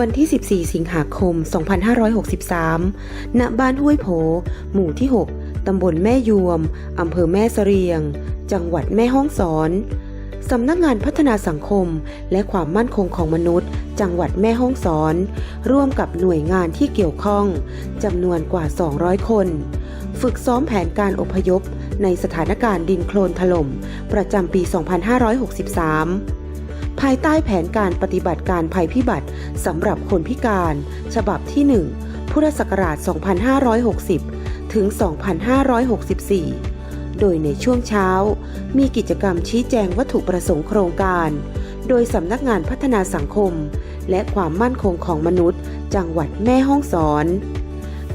วันที่ 14 สิงหาคม 2563 ณ บ้านห้วยโผ หมู่ที่ 6 ตำบลแม่ยวม อำเภอแม่เสรียง จังหวัดแม่ฮ่องสอน สำนักงานพัฒนาสังคมและความมั่นคงของมนุษย์ จังหวัดแม่ฮ่องสอน ร่วมกับหน่วยงานที่เกี่ยวข้องจำนวนกว่า 200 คน ฝึกซ้อมแผนการอพยพในสถานการณ์ดินโคลนถล่ม ประจำปี 2563 ภายใต้แผนการปฏิบัติการภัยพิบัติสำหรับคนพิการ ฉบับที่ 1 พุทธศักราช 2560 ถึง 2564 โดยในช่วงเช้า มีกิจกรรมชี้แจงวัตถุประสงค์โครงการ โดยสำนักงานพัฒนาสังคม และความมั่นคงของมนุษย์ จังหวัดแม่ฮ่องสอน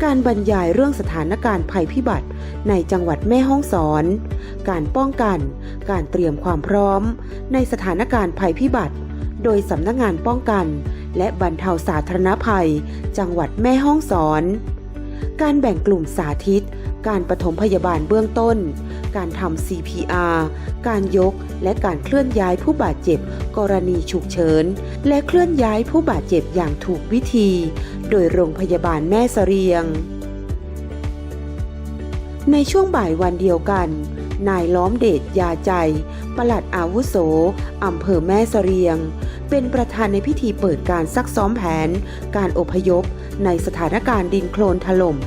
การบรรยายเรื่องสถานการณ์ภัยพิบัติในจังหวัดแม่ฮ่องสอน การป้องกัน การเตรียมความพร้อม ในสถานการณ์ภัยพิบัติ โดยสำนักงานป้องกัน และบรรเทาสาธารณภัย จังหวัดแม่ฮ่องสอน การแบ่งกลุ่มสาธิต การปฐมพยาบาลเบื้องต้น การทำ CPR การยกและการเคลื่อนย้ายผู้บาดเจ็บ กรณีฉุกเฉิน และเคลื่อนย้ายผู้บาดเจ็บอย่างถูกวิธี โดยโรงพยาบาลแม่เสรียง ในช่วงบ่ายวันเดียวกัน นายล้อมเดชยาใจ ปลัดอาวุโสอำเภอแม่เสรียง เป็นประธานในพิธีเปิดการซักซ้อมแผน การอพยพในสถานการณ์ดินโคลนถล่ม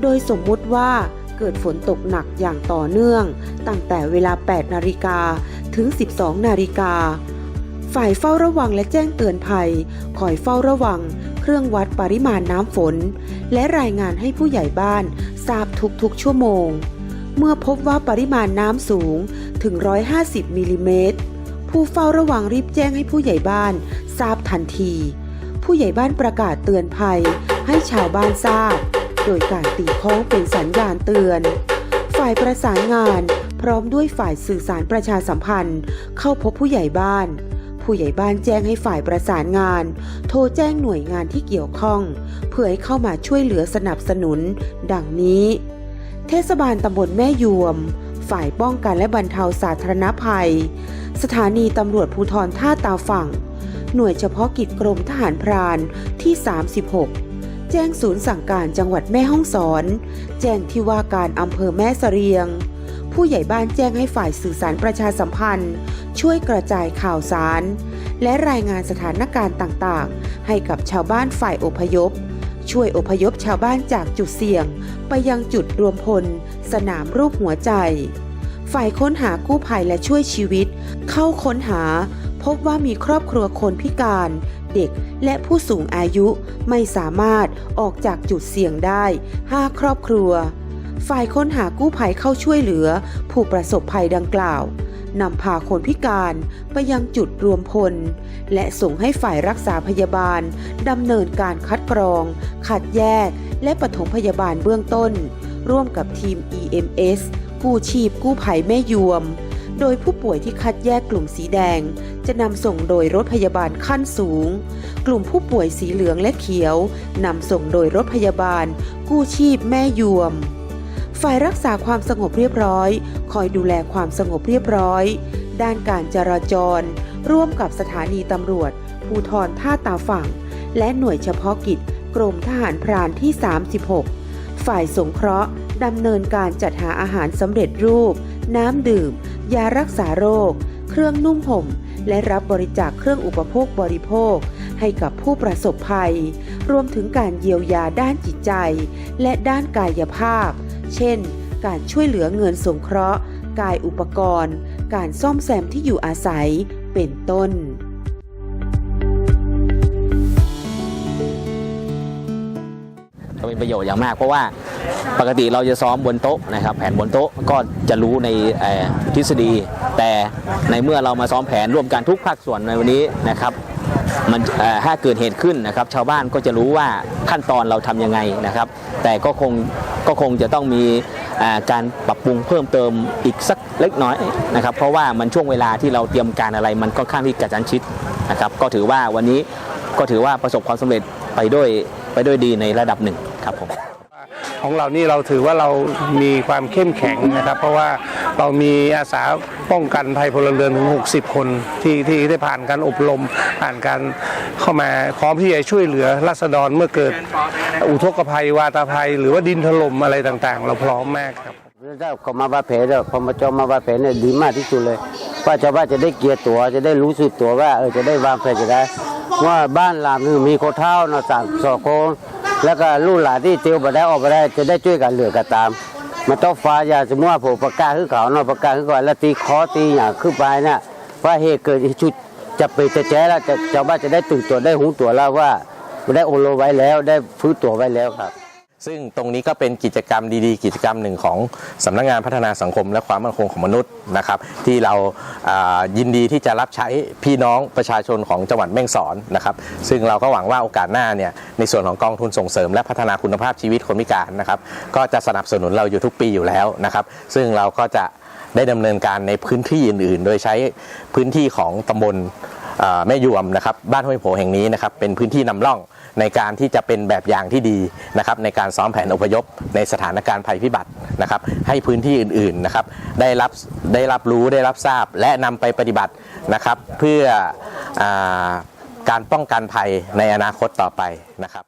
โดยสมมุติว่าเกิดฝนตกหนักอย่างต่อเนื่อง ตั้งแต่เวลา 8 นาฬิกาถึง 12 นาฬิกา ฝ่ายเฝ้าระวังและแจ้งเตือนภัย คอยเฝ้าระวัง เครื่องวัดปริมาณน้ำฝน และรายงานให้ผู้ใหญ่บ้านทราบทุกๆชั่วโมง เมื่อพบว่าปริมาณน้ำสูงถึง 150 มิลลิเมตร ผู้เฝ้าระวังรีบแจ้งให้ผู้ใหญ่บ้านทราบทันที ผู้ใหญ่บ้านประกาศเตือนภัยให้ชาวบ้านทราบ โดยการตีค้องเป็นสัญญาณเตือน ฝ่ายประสานงานพร้อมด้วยฝ่ายสื่อสารประชาสัมพันธ์ เข้าพบผู้ใหญ่บ้าน ผู้ใหญ่บ้านแจ้งให้ฝ่ายประสานงาน โทรแจ้งหน่วยงานที่เกี่ยวข้อง เพื่อให้เข้ามาช่วยเหลือสนับสนุน ดังนี้ เทศบาลตำบลแม่ยวม ฝ่ายป้องกันและบรรเทาสาธารณภัย สถานีตำรวจภูธรท่าตาฝั่ง หน่วยเฉพาะกิจกรมทหารพรานที่ 36 แจ้งศูนย์สั่งการจังหวัดแม่ฮ่องสอน แจ้งที่ว่าการอำเภอแม่เสรียง ผู้ใหญ่บ้านแจ้งให้ฝ่ายสื่อสารประชาสัมพันธ์ ช่วยกระจายข่าวสาร และรายงานสถานการณ์ต่างๆ ให้กับชาวบ้านฝ่ายอพยพ ช่วยอพยพชาวบ้านจากจุดเสี่ยง ไปยังจุดรวมพล สนามรูปหัวใจ ฝ่ายค้นหากู้ภัยและช่วยชีวิต เข้าค้นหา พบว่ามีครอบครัวคนพิการเด็กและผู้สูงอายุไม่สามารถออกจากจุดเสี่ยงได้ 5 ครอบครัว ฝ่ายค้นหากู้ภัยเข้าช่วยเหลือ ผู้ประสบภัยดังกล่าวนำพาคนพิการไปยังจุดรวมพล และส่งให้ฝ่ายรักษาพยาบาลดำเนินการคัดกรอง คัดแยก และปฐมพยาบาลเบื้องต้น ร่วมกับทีม EMS กู้ชีพกู้ภัยแม่ยวม โดยผู้ป่วยที่คัดแยกกลุ่มสีแดง จะนำส่งโดยรถพยาบาลขั้นสูง กลุ่มผู้ป่วยสีเหลืองและเขียวนำส่งโดยรถพยาบาล กู้ชีพแม่ยวม ฝ่ายรักษาความสงบเรียบร้อย คอยดูแลความสงบเรียบร้อย ด้านการจราจร ร่วมกับสถานีตำรวจ ภูทรท่าตาฝั่ง และหน่วยเฉพาะกิจ กรมทหารพรานที่ 36 ฝ่ายสงเคราะห์ดำเนินการจัดหาอาหารสำเร็จรูป น้ำดื่ม ยารักษาโรค เครื่องนุ่งห่ม และรับบริจาคเครื่องอุปโภคบริโภค ให้กับผู้ประสบภัย รวมถึงการเยียวยาด้านจิตใจ และด้านกายภาพ เช่น การช่วยเหลือเงินสงเคราะห์ กายอุปกรณ์ การซ่อมแซมที่อยู่อาศัย เป็นต้นก็เป็นประโยชน์อย่างมากเพราะว่าปกติเราจะซ้อมบนโต๊ะนะครับแผนบนโต๊ะก็จะรู้ในทฤษฎี แต่ในเมื่อเรามาซ้อมแผนร่วมกันทุกภาคส่วนในวันนี้นะครับ มันถ้าเกิดเหตุขึ้นนะครับ ชาวบ้านก็จะรู้ว่าขั้นตอนเราทำยังไงนะครับ แต่ก็คงก็คงจะต้องมีการปรับปรุงเพิ่มเติมอีกสักเล็กน้อยนะครับ เพราะว่ามันช่วงเวลาที่เราเตรียมการอะไร มันค่อนข้างที่กระชั้นชิดนะครับ ก็ถือว่าวันนี้ก็ถือว่าประสบความสำเร็จไปด้วยไปด้วยดีในระดับหนึ่งครับผม ของเรานี่เราถือว่าเรามีความเข้มแข็งนะครับ เพราะว่าเรามีอาสาป้องกันภัยพลเรือนถึง 60 คนที่ที่ได้ผ่านการอบรมผ่านการเข้ามาพร้อมที่จะช่วยเหลือราษฎรเมื่อเกิดอุทกภัยวาตภัย หรือว่าดินถล่มอะไรต่างๆ เราพร้อมมากครับถ้าเขามาวาแผนเนี่ยพอมาจอมมาวาแผนเนี่ยดีมากที่สุดเลยว่าชาวบ้านจะได้เกียรติตัวจะได้รู้สึกตัวว่าเออจะได้วางแผนจะได้ ว่าบ้านหลังนึงมีโคเท่าเนาะสามสองคน แล้วก็ลูกหลานที่เตียวมาได้ออกมาได้จะได้ช่วยกันเหลือกันตามมันต้องฟ้าอย่าสมมติว่าผมประกาศขึ้นเขาเนาะประกาศขึ้นก่อนแล้วตีคอตีอย่างขึ้นไปเนี่ยว่าเหตุเกิดชุดจะไปจะแจ้แล้วจะชาวบ้านจะได้ตื่นตัวได้หูตัวแล้วว่าได้โอโลไว้แล้วได้ฟื้นตัวไว้แล้วครับ ซึ่งตรงนี้ก็เป็นกิจกรรมดีๆ กิจกรรมหนึ่งของสำนักงานพัฒนาสังคม และความมั่นคงของมนุษย์นะครับ ที่เราายินดีที่จะรับใช้พี่น้องประชาชนของจังหวัดแม่งสอนนะครับ ซึ่งเราก็หวังว่าโอกาสหน้าเนี่ยในส่วนของกองทุนส่งเสริม และพัฒนาคุณภาพชีวิตคนพิการนะครับ ก็จะสนับสนุนเราอยู่ทุกปีอยู่แล้วนะครับ ซึ่งเราก็จะได้ดำเนินการในพื้นที่อื่น ๆ โดยใช้พื้นที่ของตำบล แม่ยวมนะครับบ้านห้วยโผแห่งนี้นะครับเป็นพื้นที่นำร่องในการที่จะเป็นแบบอย่างที่ดีนะครับในการซ้อมแผนอพยพในสถานการณ์ภัยพิบัตินะครับให้พื้นที่อื่นๆนะครับได้รับได้รับรู้ได้รับทราบและนำไปปฏิบัตินะครับเพื่ออการป้องกันภัยในอนาคตต่อไปนะครับ